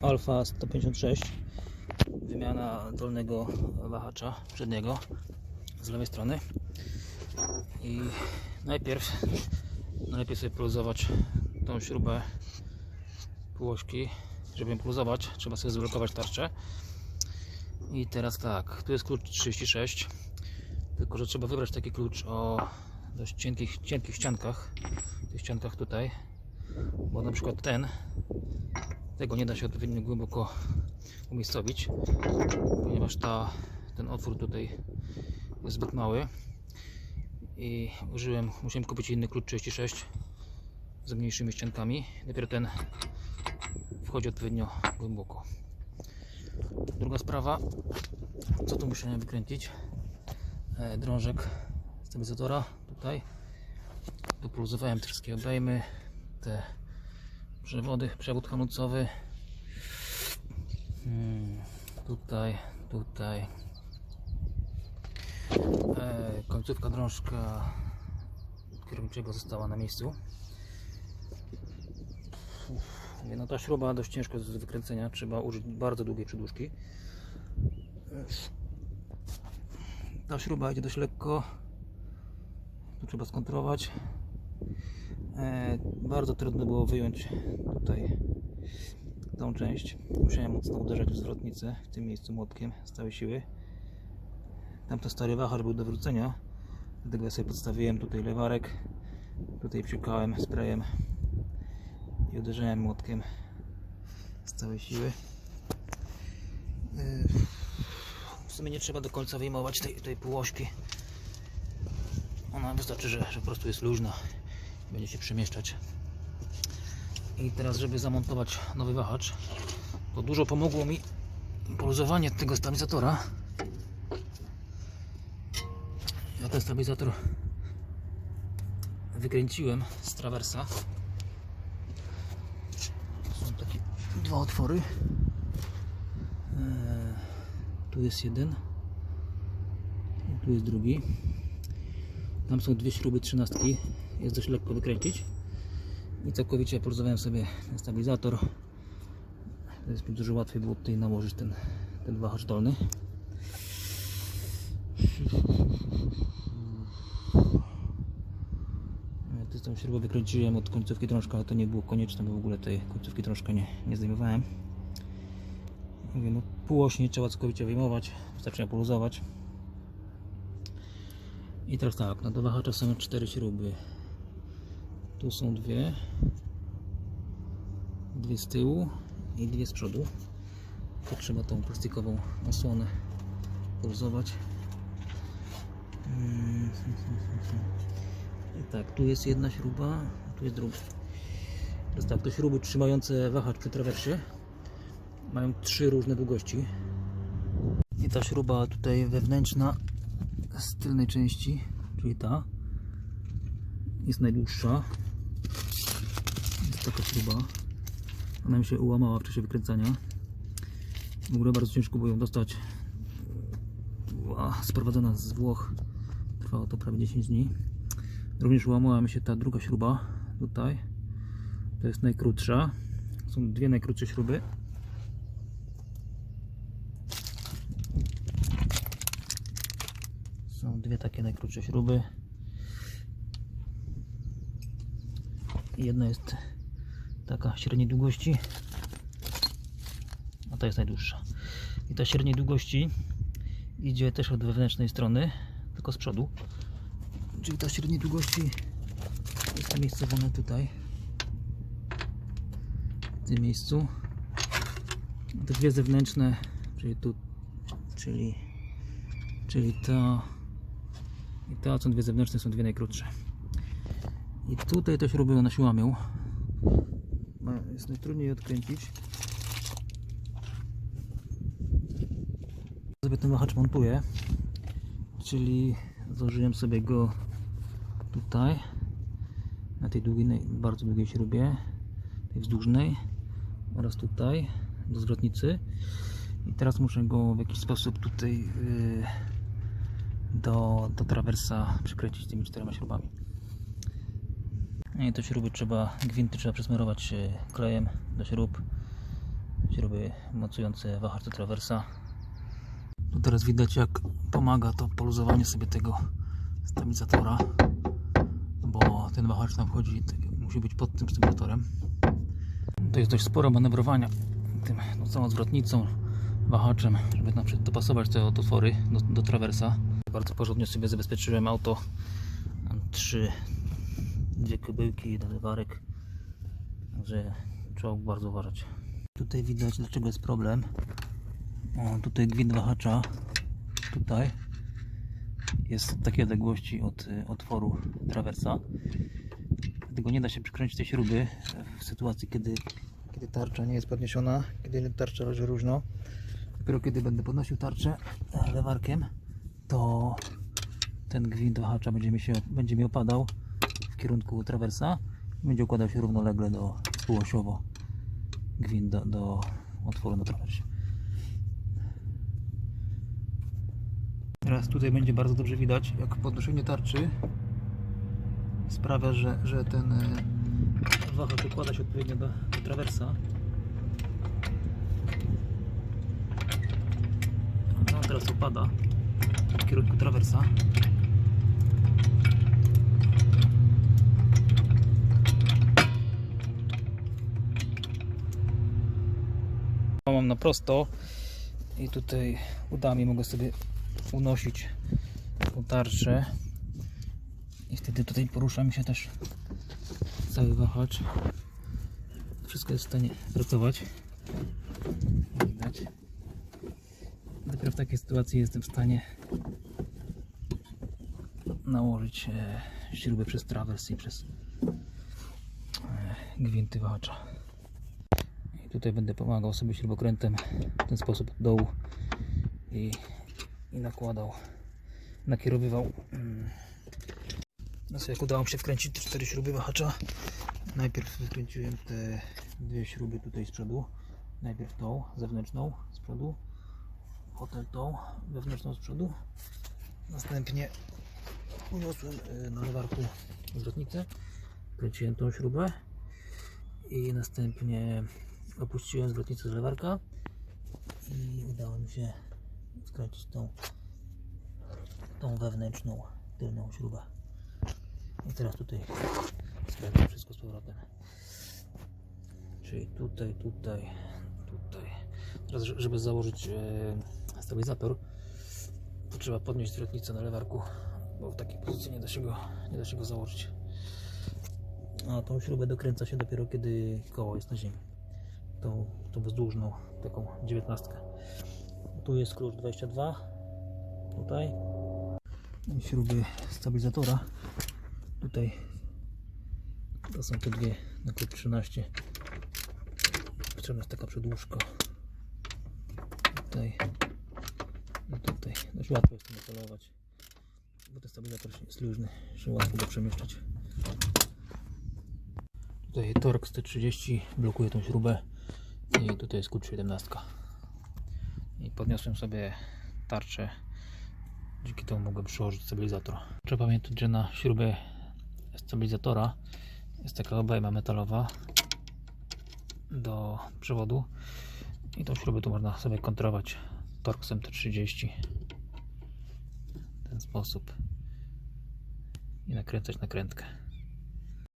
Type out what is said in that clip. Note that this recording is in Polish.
Alfa 156 wymiana dolnego wahacza przedniego z lewej strony. I najpierw najlepiej sobie poluzować tą śrubę półośki żeby ją poluzować trzeba sobie zablokować tarczę. I teraz tak, tu jest klucz 36 tylko, że trzeba wybrać taki klucz o dość cienkich, cienkich ściankach. Tych ściankach tutaj. Bo na przykład ten tego nie da się odpowiednio głęboko umiejscowić, ponieważ ta, ten otwór tutaj jest zbyt mały i użyłem, musiałem kupić inny klucz 36 z mniejszymi ściankami. Dopiero ten wchodzi odpowiednio głęboko. Druga sprawa, co tu musiałem wykręcić? E, drążek stabilizatora tutaj. Dopoluzowałem te wszystkie obejmy, te przewody, przewód hamulcowy. Hmm, tutaj, tutaj. E, końcówka drążka kierowniczego została na miejscu. Mówię, no ta śruba dość ciężko do wykręcenia trzeba użyć bardzo długiej przedłużki. Ta śruba idzie dość lekko. Tu trzeba skontrolować e, bardzo trudno było wyjąć tutaj tą część. Musiałem mocno uderzać w zwrotnicę w tym miejscu młotkiem z całej siły. Tamten stary wahacz był do wrócenia, dlatego ja sobie podstawiłem tutaj lewarek, tutaj psiukałem sprayem i uderzyłem młotkiem z całej siły. Yy, W sumie nie trzeba do końca wyjmować tej, tej półośki. Ona wystarczy, że, że po prostu jest luźna będzie się przemieszczać. I teraz, żeby zamontować nowy wahacz, to dużo pomogło mi poluzowanie tego stabilizatora. Ja ten stabilizator wykręciłem z trawersa. Są takie dwa otwory. Eee, Tu jest jeden. Tu jest drugi. Tam są dwie śruby trzynastki. Jest dość lekko wykręcić. I całkowicie poluzowałem sobie stabilizator. To jest mi dużo łatwiej było tutaj nałożyć ten, ten wahacz dolny. Tu tą śrubę wykręciłem od końcówki drążka, ale to nie było konieczne, bo w ogóle tej końcówki drążka nie, nie zdejmowałem. Mówię, no półoś nie trzeba całkowicie wyjmować, wystarczy poluzować. I teraz tak, no do wahacza są cztery śruby tu są dwie. Dwie z tyłu i dwie z przodu. To trzeba tą plastikową osłonę poluzować. I tak, tu jest jedna śruba, tu jest druga. Teraz tak, te śruby trzymające wahacz przy trawersie mają trzy różne długości. I ta śruba tutaj wewnętrzna z tylnej części, czyli ta, jest najdłuższa. Taka śruba. Ona mi się ułamała w czasie wykręcania. W ogóle bardzo ciężko było ją dostać. Była sprowadzona z Włoch. Trwało to prawie 10 dni. Również ułamała mi się ta druga śruba tutaj. To jest najkrótsza. Są dwie najkrótsze śruby. Są dwie takie najkrótsze śruby. Jedna jest taka średniej długości, a ta jest najdłuższa. I ta średniej długości idzie też od wewnętrznej strony, tylko z przodu. Czyli ta średniej długości jest umiejscowiona tutaj, w tym miejscu. A te dwie zewnętrzne, czyli tu, czyli, czyli ta i ta, są dwie zewnętrzne, są dwie najkrótsze. I tutaj te śruby one się łamią. Jest najtrudniej odkręcić. Sobie ten wahacz montuję. Czyli założyłem sobie go tutaj na tej długiej, bardzo długiej śrubie, tej wzdłużnej oraz tutaj do zwrotnicy. I teraz muszę go w jakiś sposób tutaj yy, do, do trawersa przykręcić tymi czterema śrubami. I te śruby trzeba, gwinty trzeba przesmarować e, klejem do śrub śruby mocujące wahacz trawersa. Tu teraz widać jak pomaga to poluzowanie sobie tego stabilizatora, bo ten wahacz tam wchodzi, tak, musi być pod tym stabilizatorem. To jest dość sporo manewrowania tym no, całą zwrotnicą, wahaczem, żeby na przykład dopasować te otwory do, do trawersa. Bardzo porządnie sobie zabezpieczyłem auto. Trzy, dwie kubełki, jeden lewarek. Także trzeba bardzo uważać. Tutaj widać dlaczego jest problem. O, tutaj gwint wahacza. Tutaj jest w takiej odległości od y, otworu trawersa. Dlatego nie da się przykręcić tej śruby w sytuacji, kiedy, kiedy tarcza nie jest podniesiona, kiedy tarcza leży różno. Dopiero kiedy będę podnosił tarczę lewarkiem, to ten gwint wahacza będzie mi, się, będzie mi opadał kierunku trawersa i będzie układał się równolegle do półosiowo gwint do, do otworu na trawersie. Teraz tutaj będzie bardzo dobrze widać, jak podnoszenie tarczy sprawia, że, że ten e, wahacz układa się odpowiednio do, do trawersa. No on teraz opada w kierunku trawersa. Mam na prosto. I tutaj udami mogę sobie unosić tą tarczę i wtedy tutaj porusza mi się też cały wahacz. Wszystko jest w stanie pracować widać. Dopiero w takiej sytuacji jestem w stanie nałożyć e, śrubę przez trawers i przez e, gwinty wahacza tutaj będę pomagał sobie śrubokrętem w ten sposób dołu i, i nakładał nakierowywał mm, Teraz jak udało mi się wkręcić te cztery śruby wahacza najpierw wykręciłem te dwie śruby tutaj z przodu najpierw tą zewnętrzną z przodu potem tą wewnętrzną z przodu następnie uniosłem y, na lewarku zwrotnicę kręciłem tą śrubę i następnie opuściłem zwrotnicę z lewarka i udało mi się skręcić tą tą wewnętrzną tylną śrubę. I teraz tutaj skręcam wszystko z powrotem. Czyli tutaj, tutaj, tutaj. Teraz że- żeby założyć e, stabilizator to trzeba podnieść zwrotnicę na lewarku bo w takiej pozycji nie da się go, nie da się go założyć. A tą śrubę dokręca się dopiero kiedy koło jest na ziemi tą, tą wzdłużną taką dziewiętnastkę. Tu jest klucz 22 tutaj. I śruby stabilizatora. Tutaj. To są te dwie na klucz 13 potrzebna jest taka przedłużka. Tutaj. I tutaj. Dość łatwo jest to metalować bo ten stabilizator jest luźny się łatwo go przemieszczać. Tutaj Torx T30 blokuje tą śrubę i tutaj jest klucz 17 i podniosłem sobie tarczę. Dzięki temu mogę przyłożyć stabilizator. Trzeba pamiętać, że na śrubę stabilizatora jest taka obejma metalowa do przewodu. I tą śrubę tu można sobie kontrolować torksem T30 w ten sposób. I nakręcać nakrętkę